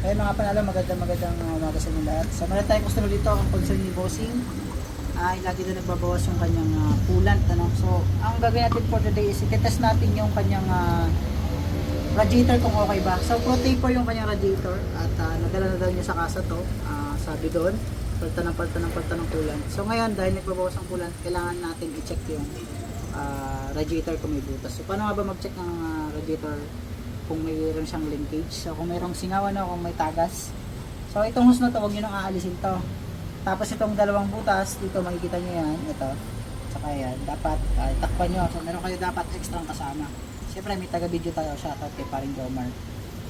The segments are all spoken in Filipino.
Kaya mga panalo, magandang magandang uh, umaga sa inyo lahat. Sa mga tayong customer dito, ang concern ni Bossing, ay lagi doon nagbabawas yung kanyang uh, coolant. Ano? So, ang gagawin natin for today is ititest natin yung kanyang uh, radiator kung okay ba. So, pro taper yung kanyang radiator at uh, nadala na daw niya sa kasa to. Uh, sabi doon, palta ng palta ng palta ng coolant. So, ngayon, dahil nagbabawas ang coolant, kailangan natin i-check yung uh, radiator kung may butas. So, paano nga ba mag-check ng uh, radiator kung mayroon siyang linkage? So, kung mayroong singawan o kung may tagas. So, itong hose na to, huwag nyo nang aalisin to. Tapos itong dalawang butas, dito makikita nyo yan, ito. Saka yan, dapat uh, takpan nyo. So, meron kayo dapat extra kasama. Siyempre, may taga-video tayo, shoutout kay paring Jomar.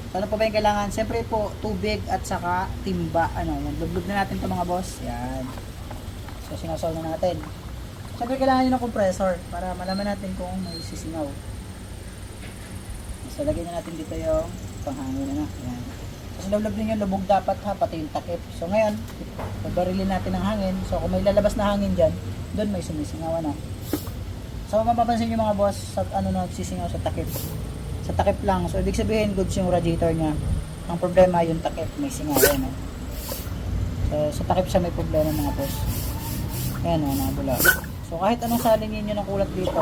So, ano pa ba yung kailangan? Siyempre po, tubig at saka timba. Ano, yan, lublog na natin to mga boss. Yan. So, sinasol na natin. Siyempre, kailangan nyo ng compressor para malaman natin kung may sisingaw. So, lagyan na natin dito yung panghangin na. Yan. Kasi lulog din yung lubog dapat ha, pati yung takip. So, ngayon, pagbarilin natin ng hangin. So, kung may lalabas na hangin dyan, doon may sumisingawan na. So, mapapansin nyo mga boss, sa, ano na, sisingaw sa takip. Sa takip lang. So, ibig sabihin, goods yung radiator niya. Ang problema, yung takip, may singawan. No? So, sa takip siya may problema mga boss. Ayan, oh, nabula. So, kahit anong salin ninyo ng kulat dito,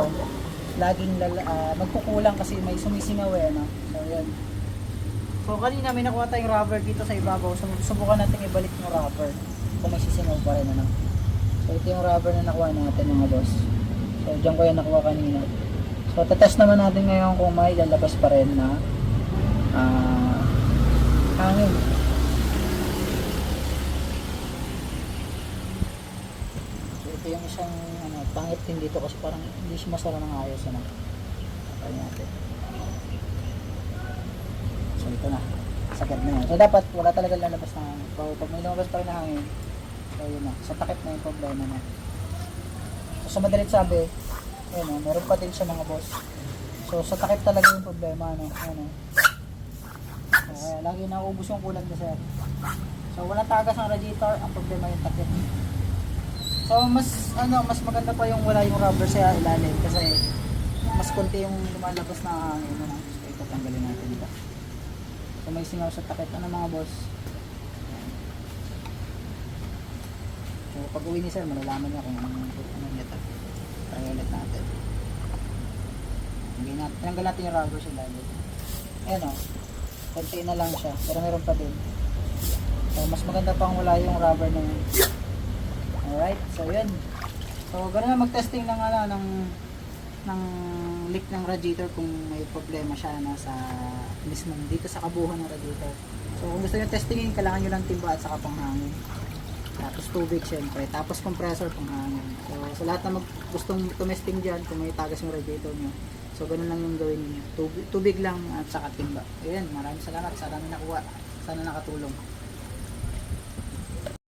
laging lala, ah, magkukulang kasi may sumisingaw eh, no? So, yan. So, kanina may nakuha tayong rubber dito sa ibabaw. So, subukan natin ibalik yung rubber kung may sisingaw pa rin, ano? So, ito yung rubber na nakuha natin mga boss. So, dyan ko yung nakuha kanina. So, tatest naman natin ngayon kung may lalabas pa rin na ah, hangin. So, ito yung ano, pangit din dito kasi parang hindi siya masara ng ayos. Ano? Try natin. So, ito na. Sakit na yan. So, dapat wala talaga lalabas na hangin. So, pag may lumabas pa rin na hangin, so, yun na. Sa takip na yung problema na. So, sa madalit sabi, ayun o, meron pa din siya mga boss. So, sa takip talaga yung problema, ano, ano. So, kaya lagi nauubos yung kulat na sir. So, wala tagas ang radiator, ang problema yung takip. So, mas, ano, mas maganda pa yung wala yung rubber sa ilalim kasi mas konti yung lumalabas na hangin, ano. So, ito tanggalin natin ito. So, may singaw sa takip, ano mga boss. So, pag uwi ni sir, malalaman niya kung ano niya ito. Try ulit natin. Hindi natin, tinanggal natin yung rubber sa ilalim. Ayan o, konti na lang siya, pero meron pa din. So, mas maganda pang wala yung rubber na yun. Alright, so yun. So, ganun na mag-testing ng, ano, ng, ng leak ng radiator kung may problema siya na sa mismo dito sa kabuhan ng radiator. So, kung gusto nyo testingin, kailangan nyo lang timba at saka panghangin. Tapos tubig syempre. Tapos compressor pang hangin. So sa lahat na mag gustong tumesting dyan, kung may tagas yung radiator nyo. So ganun lang yung gawin niyo. Tubig, tubig lang at saka timba. Ayan, maraming salamat. Sana nakuha. Sana nakatulong.